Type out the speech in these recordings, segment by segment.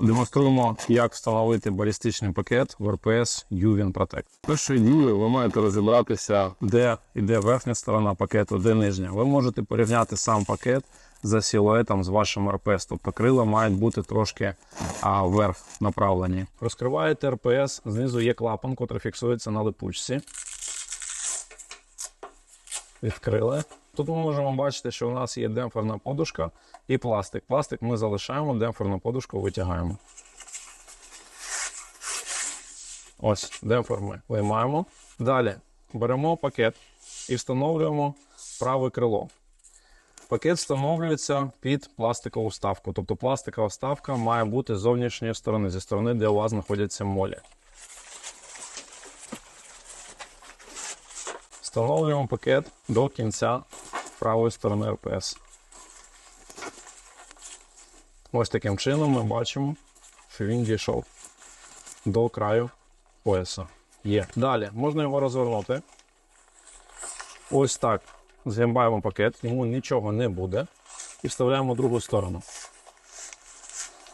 Демонструємо, як встановити балістичний пакет в РПС UVIN Protect. Першою дією ви маєте розібратися, де йде верхня сторона пакету, де нижня. Ви можете порівняти сам пакет за силуетом з вашим РПС. Тобто крила мають бути трошки а, вверх направлені. Розкриваєте РПС, знизу є клапан, який фіксується на липучці. Відкрили. Тут ми можемо бачити, що у нас є демпферна подушка і пластик. Пластик ми залишаємо, демпферну подушку витягаємо. Ось, демпфер ми виймаємо. Далі беремо пакет і встановлюємо праве крило. Пакет встановлюється під пластикову вставку. Тобто пластикова вставка має бути з зовнішньої сторони, зі сторони, де у вас знаходяться молі. Встановлюємо пакет до кінця правої сторони РПС. Ось таким чином ми бачимо, що він дійшов до краю пояса. Є. Далі можна його розвернути. Ось так. Згибаємо пакет, йому нічого не буде. І вставляємо в другу сторону.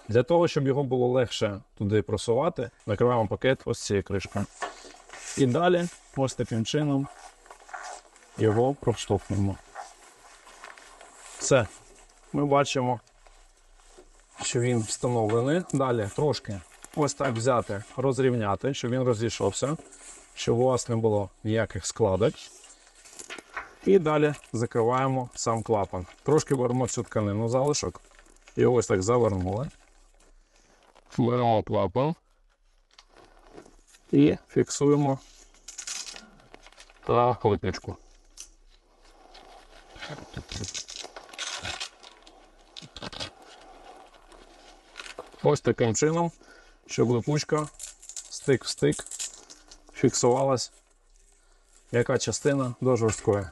Для того, щоб його було легше туди просувати, накриваємо пакет ось цією кришкою. І далі, ось таким чином, його проштовхнемо. Все. Ми бачимо, що він встановлений. Далі трошки ось так взяти, розрівняти, щоб він розійшовся, щоб у вас не було ніяких складок. І далі закриваємо сам клапан. Трошки беремо всю тканину залишок. І ось так завернули. Беремо клапан і фіксуємо на липничку. Ось таким чином, щоб липучка стик в стик фіксувалась, яка частина до жорсткої.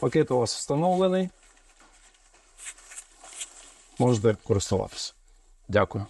Пакет у вас встановлений. Можете користуватися. Дякую.